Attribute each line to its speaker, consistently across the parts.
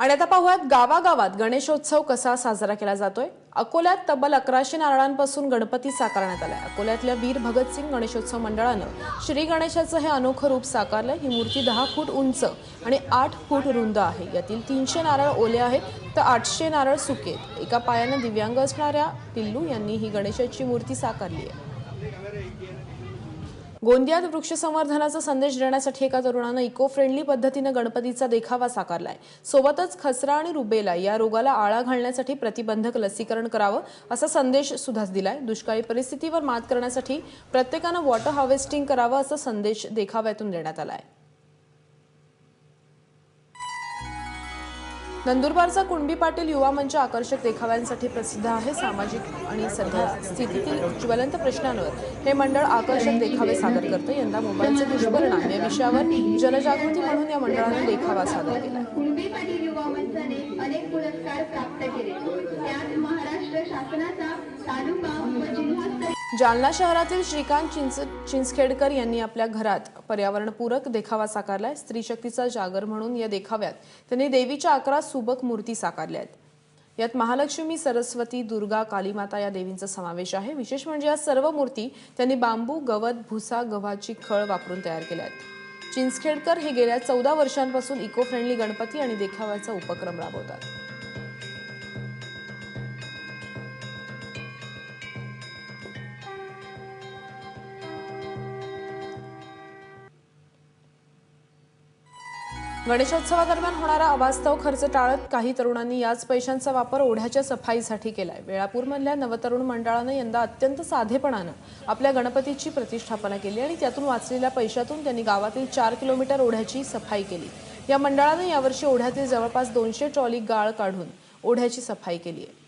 Speaker 1: आणि आता पाहूयात गावागावात गणेशोत्सव कसा साजरा केला जातोय. अकोल्यात तब्बल अकराशे नारळांपासून गणपती साकारण्यात आलाय. अकोल्यातल्या वीर भगतसिंग गणेशोत्सव मंडळानं श्री गणेशाचं हे अनोखं रूप साकारलं ही मूर्ती दहा फूट उंच आणि आठ फूट रुंद आहे. यातील तीनशे नारळ ओले आहेत तर आठशे नारळ सुके आहेत. एका पायानं दिव्यांग असणाऱ्या पिल्लू यांनी ही गणेशाची मूर्ती साकारली आहे. गोंदियात वृक्ष संवर्धनाचा संदेश देण्यासाठी एका तरुणानं इको फ्रेंडली पद्धतीनं गणपतीचा देखावा साकारलाय. सोबतच खसरा आणि रुबेला या रोगाला आळा घालण्यासाठी प्रतिबंधक लसीकरण करावं असा संदेश सुद्धा दिलाय. दुष्काळी परिस्थितीवर मात करण्यासाठी प्रत्येकानं वॉटर हार्वेस्टिंग करावं असा संदेश देखाव्यातून देण्यात आलाय. नंदुरबारचा कुणबी पाटील युवा मंच आकर्षक देखाव्यांसाठी प्रसिद्ध आहे. सामाजिक आणि सध्या स्थितीतील ज्वलंत प्रश्नांवर हे मंडळ आकर्षक देखावे सादर करतं यंदा मोबाईलचे दुष्परिणाम या विषयावर जनजागृती म्हणून या मंडळाने देखावा सादर केला
Speaker 2: कुणबी पाटील युवा मंचाने अनेक पुरस्कार प्राप्त केले. त्यात महाराष्ट्र शासनाचा तालुका व जिल्हास्तरीय
Speaker 1: जालना शहरातील श्रीकांत चिंच चिंचखेडकर यांनी आपल्या घरात पर्यावरणपूरक देखावा साकारलाय. स्त्री शक्तीचा जागर म्हणून या देखाव्यात त्यांनी देवीच्या अकरा सुबक मूर्ती साकारल्या आहेत. यात महालक्ष्मी सरस्वती दुर्गा कालीमाता या देवींचा समावेश आहे. विशेष म्हणजे या सर्व मूर्ती त्यांनी बांबू गवत भुसा गव्हाची खळ वापरून तयार केल्या आहेत. चिंचखेडकर हे गेल्या चौदा वर्षांपासून इको फ्रेंडली गणपती आणि देखाव्याचा उपक्रम राबवतात. गणेशोत्सवादरम्यान होणारा अवास्तव खर्च टाळत काही तरुणांनी याच पैशांचा वापर ओढ्याच्या सफाईसाठी केलाय. वेळापूरमधल्या नवतरुण मंडळानं यंदा अत्यंत साधेपणानं आपल्या गणपतीची प्रतिष्ठापना केली आणि त्यातून वाचलेल्या पैशातून त्यांनी गावातील चार किलोमीटर ओढ्याची सफाई केली. या मंडळानं यावर्षी ओढ्यातील जवळपास दोनशे ट्रॉली गाळ काढून ओढ्याची सफाई केली आहे.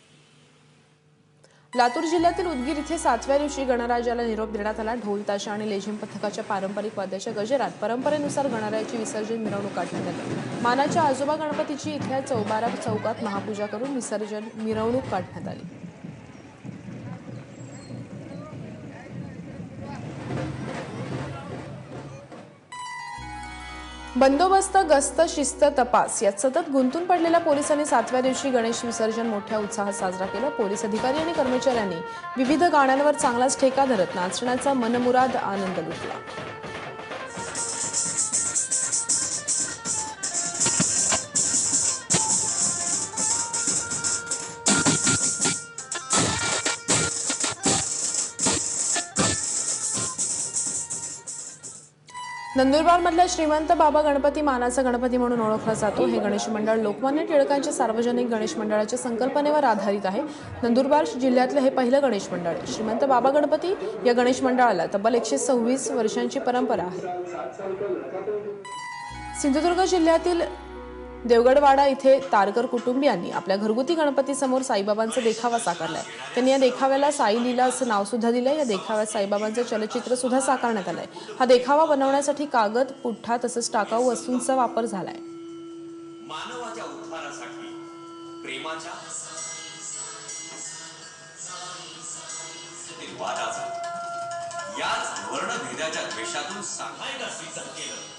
Speaker 1: लातूर जिल्ह्यातील उदगीर इथे सातव्या दिवशी गणराजाला निरोप देण्यात आला. ढोल ताशा आणि लेझिम पथकाच्या पारंपरिक वाद्याच्या गजरात परंपरेनुसार गणरायाची विसर्जन मिरवणूक काढण्यात आली. मानाच्या आजोबा गणपतीची इथल्या चौबारा चौकात महापूजा करून विसर्जन मिरवणूक काढण्यात आली. बंदोबस्त गस्त शिस्त तपास यात सतत गुंतून पडलेल्या पोलिसांनी सातव्या दिवशी गणेश विसर्जन मोठ्या उत्साहात साजरा केला. पोलीस अधिकारी आणि कर्मचाऱ्यांनी विविध गाण्यांवर चांगलाच ठेका धरत नाचण्याचा मनमुराद आनंद लुटला. नंदुरबारमधल्या श्रीमंत बाबा गणपती मानाचा गणपती म्हणून ओळखला जातो. हे गणेश मंडळ लोकमान्य टिळकांच्या सार्वजनिक गणेश मंडळाच्या संकल्पनेवर आधारित आहे. नंदुरबार जिल्ह्यातलं हे पहिलं गणेश मंडळ आहे. श्रीमंत बाबा गणपती या गणेश मंडळाला तब्बल एकशे सव्वीस वर्षांची परंपरा आहे. सिंधुदुर्ग जिल्ह्यातील देवगडवाडा इथे तारकर कुटुंबियांनी आपल्या घरगुती गणपतीसमोर साईबाबांचा देखावा साकारलाय. त्यांनी या देखाव्याला साई लीला असं नाव सुद्धा दिलंय. या देखाव्यात साईबाबांचं चलचित्र सुद्धा साकारण्यात आलंय. हा देखावा बनवण्यासाठी कागद पुठ्ठा तसंच टाकाऊ वस्तूंचा वापर झालाय.
Speaker 3: मानवाच्या उद्धारासाठी प्रेमाच्या याच वर्णभेदाच्या द्वेषातून सांगायला सिद्ध केलं.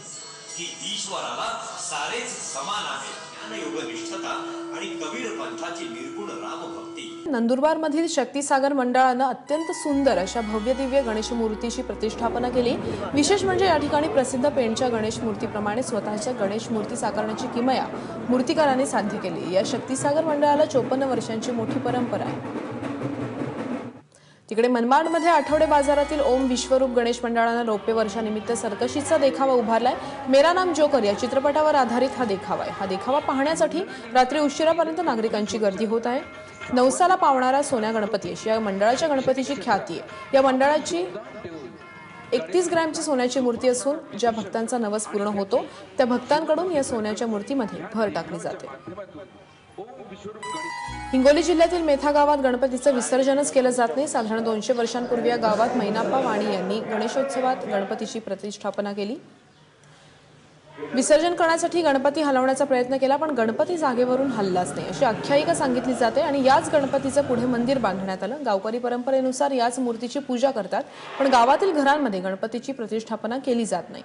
Speaker 3: की ईश्वराला सारेच समान आहे. ज्ञानयोग निष्ठता आणि कबीर पंथाची निर्गुण रामभक्ती.
Speaker 1: नंदुरबारमधील शक्तीसागर मंडळानं अत्यंत सुंदर अशा भव्य दिव्य गणेश मूर्तीची प्रतिष्ठापना केली. विशेष म्हणजे या ठिकाणी प्रसिद्ध पेंटच्या गणेश मूर्तीप्रमाणे स्वतःच्या गणेश मूर्ती साकारण्याची किमया मूर्तिकारांनी साध्य केली. या शक्तीसागर मंडळाला चोपन्न वर्षांची मोठी परंपरा आहे. तिकडे मनमाडमध्ये आठवडे बाजारातील ओम विश्वरूप गणेश मंडळानं रौप्य वर्षानिमित्त सरकशीचा देखावा उभारलाय. मेरा नाम जोकर या चित्रपटावर आधारित हा देखावा आहे. हा देखावा पाहण्यासाठी रात्री उशिरापर्यंत नागरिकांची गर्दी होत आहे. नवसाला पावणारा सोन्या गणपती अशी या मंडळाच्या गणपतीची ख्याती आहे. या मंडळाची एकतीस ग्रॅमची सोन्याची मूर्ती असून ज्या भक्तांचा नवस पूर्ण होतो त्या भक्तांकडून या सोन्याच्या मूर्तीमध्ये भर टाकली जाते. हिंगोली जिल्ह्यातील मेथा गावात गणपतीचं विसर्जनच केलं जात नाही. साधारण दोनशे वर्षांपूर्वी या गावात मैनाप्पा वाणी यांनी गणेशोत्सवात गणपतीची प्रतिष्ठापना केली. विसर्जन करण्यासाठी गणपती हलवण्याचा प्रयत्न केला पण गणपती जागेवरून हललाच नाही अशी आख्यायिका सांगितली जाते. आणि याच गणपतीचं पुढे मंदिर बांधण्यात आलं. गावकरी परंपरेनुसार याच मूर्तीची पूजा करतात पण गावातील घरांमध्ये गणपतीची प्रतिष्ठापना केली जात नाही.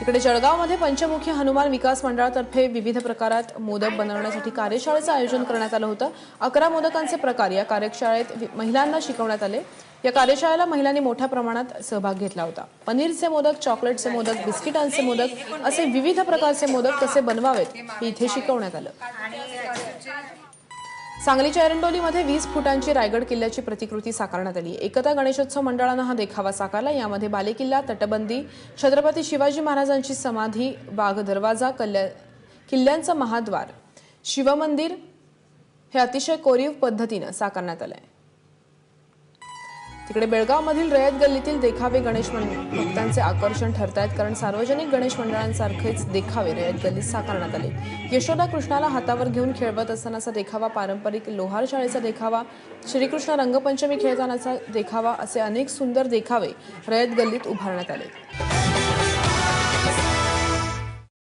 Speaker 1: तिकडे जळगावमध्ये पंचमुखी हनुमान विकास मंडळातर्फे विविध प्रकारात मोदक बनवण्यासाठी कार्यशाळेचं आयोजन करण्यात आलं होतं. अकरा मोदकांचे प्रकार या कार्यशाळेत महिलांना शिकवण्यात आले. या कार्यशाळेला महिलांनी मोठ्या प्रमाणात सहभाग घेतला होता. पनीरचे मोदक चॉकलेटचे मोदक बिस्किटांचे मोदक असे विविध प्रकारचे मोदक कसे बनवावेत हे इथे शिकवण्यात आलं. सांगलीच्या एरंडोलीमध्ये वीस फुटांची रायगड किल्ल्याची प्रतिकृती साकारण्यात आली. एकता गणेशोत्सव मंडळानं हा देखावा साकारला. यामध्ये बालेकिल्ला तटबंदी छत्रपती शिवाजी महाराजांची समाधी वाघ दरवाजा कल्या किल्ल्यांचं महाद्वार शिवमंदिर हे अतिशय कोरीव पद्धतीनं साकारण्यात आलं आहे तिकडे बेळगावमधील रयत गल्लीतील देखावे गणेश मंडळ. भक्तांचे आकर्षण ठरत आहेत कारण सार्वजनिक गणेश मंडळांसारखेच देखावे रयत गल्लीत साकारण्यात आले. यशोदा कृष्णाला हातावर घेऊन खेळवत असतानाचा देखावा पारंपरिक लोहार शाळेचा देखावा श्रीकृष्ण रंगपंचमी खेळतानाचा देखावा असे अनेक सुंदर देखावे रयत गल्लीत उभारण्यात आले